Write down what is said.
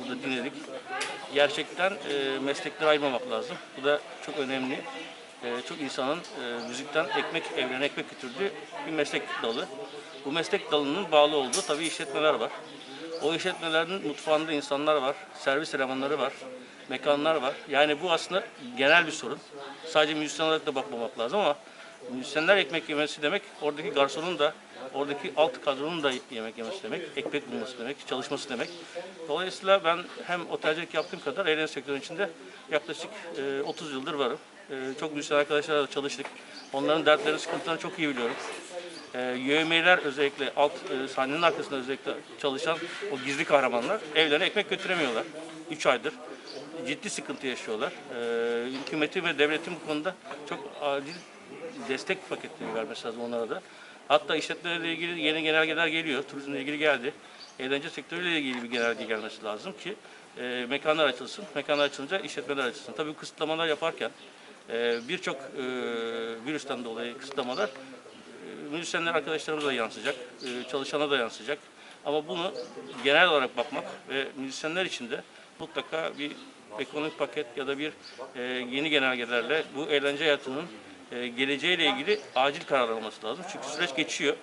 burada dinledik. Gerçekten e, meslekleri ayırmamak lazım. Bu da çok önemli. E, çok insanın e, müzikten ekmek, evrene ekmek götürdüğü bir meslek dalı. Bu meslek dalının bağlı olduğu tabii işletmeler var. O işletmelerin mutfağında insanlar var, servis elemanları var, mekanlar var. Yani bu aslında genel bir sorun. Sadece müzisyen olarak da bakmamak lazım ama müzisyenler ekmek yemesi demek oradaki garsonun da oradaki alt kadronun da yemek yemesi demek, ekmek bulması demek, çalışması demek. Dolayısıyla ben hem otelcilik yaptığım kadar eğlence sektörünün içinde yaklaşık e, 30 yıldır varım. E, çok müzisyen arkadaşlarla da çalıştık. Onların dertlerini, sıkıntılarını çok iyi biliyorum. E, yövmeler özellikle alt e, sahnenin arkasında özellikle çalışan o gizli kahramanlar evlerine ekmek götüremiyorlar. 3 aydır. Ciddi sıkıntı yaşıyorlar. E, hükümeti ve devletin bu konuda çok acil destek paketleri vermesi lazım onlara da. Hatta işletmelerle ilgili yeni genelgeler geliyor. Turizmle ilgili geldi. Eğlence sektörüyle ilgili bir genelge gelmesi lazım ki e, mekanlar açılsın. Mekanlar açılınca işletmeler açılsın. Tabii kısıtlamalar yaparken e, birçok e, virüsten dolayı kısıtlamalar e, müzisyenler arkadaşlarımıza da yansıyacak, e, çalışana da yansıyacak. Ama bunu genel olarak bakmak ve müzisyenler için de mutlaka bir ekonomik paket ya da bir e, yeni genelgelerle bu eğlence hayatının geleceğiyle ilgili acil karar alınması lazım. Çünkü süreç geçiyor.